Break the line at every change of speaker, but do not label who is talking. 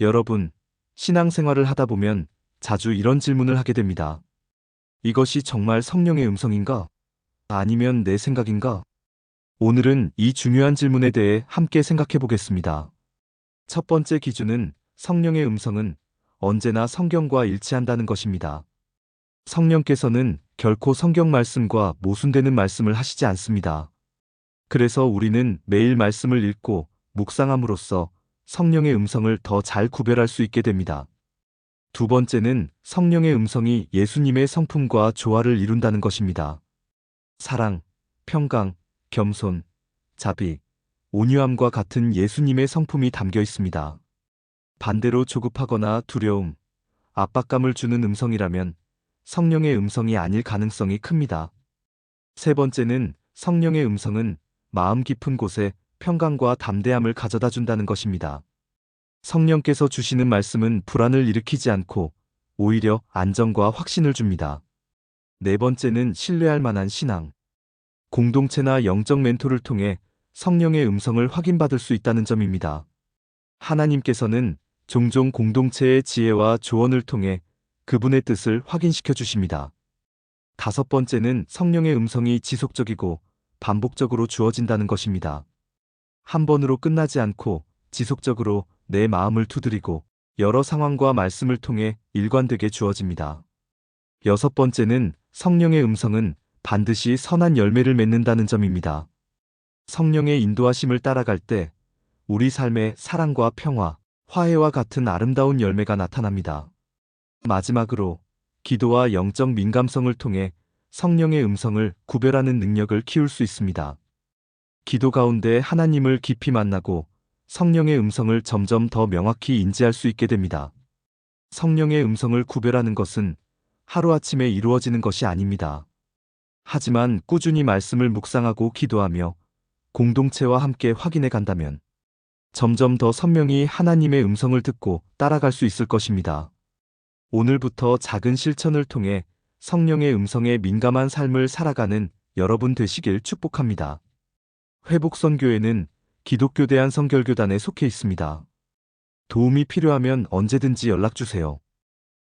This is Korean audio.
여러분, 신앙생활을 하다 보면 자주 이런 질문을 하게 됩니다. 이것이 정말 성령의 음성인가? 아니면 내 생각인가? 오늘은 이 중요한 질문에 대해 함께 생각해 보겠습니다. 첫 번째 기준은 성령의 음성은 언제나 성경과 일치한다는 것입니다. 성령께서는 결코 성경 말씀과 모순되는 말씀을 하시지 않습니다. 그래서 우리는 매일 말씀을 읽고 묵상함으로써 성령의 음성을 더 잘 구별할 수 있게 됩니다. 두 번째는 성령의 음성이 예수님의 성품과 조화를 이룬다는 것입니다. 사랑, 평강, 겸손, 자비, 온유함과 같은 예수님의 성품이 담겨 있습니다. 반대로 조급하거나 두려움, 압박감을 주는 음성이라면 성령의 음성이 아닐 가능성이 큽니다. 세 번째는 성령의 음성은 마음 깊은 곳에 평강과 담대함을 가져다 준다는 것입니다. 성령께서 주시는 말씀은 불안을 일으키지 않고 오히려 안정과 확신을 줍니다. 네 번째는 신뢰할 만한 신앙. 공동체나 영적 멘토를 통해 성령의 음성을 확인받을 수 있다는 점입니다. 하나님께서는 종종 공동체의 지혜와 조언을 통해 그분의 뜻을 확인시켜 주십니다. 다섯 번째는 성령의 음성이 지속적이고 반복적으로 주어진다는 것입니다. 한 번으로 끝나지 않고 지속적으로 내 마음을 두드리고 여러 상황과 말씀을 통해 일관되게 주어집니다. 여섯 번째는 성령의 음성은 반드시 선한 열매를 맺는다는 점입니다. 성령의 인도하심을 따라갈 때 우리 삶에 사랑과 평화, 화해와 같은 아름다운 열매가 나타납니다. 마지막으로 기도와 영적 민감성을 통해 성령의 음성을 구별하는 능력을 키울 수 있습니다. 기도 가운데 하나님을 깊이 만나고 성령의 음성을 점점 더 명확히 인지할 수 있게 됩니다. 성령의 음성을 구별하는 것은 하루아침에 이루어지는 것이 아닙니다. 하지만 꾸준히 말씀을 묵상하고 기도하며 공동체와 함께 확인해 간다면 점점 더 선명히 하나님의 음성을 듣고 따라갈 수 있을 것입니다. 오늘부터 작은 실천을 통해 성령의 음성에 민감한 삶을 살아가는 여러분 되시길 축복합니다. 회복선교회는 기독교 대한 성결교단에 속해 있습니다. 도움이 필요하면 언제든지 연락주세요.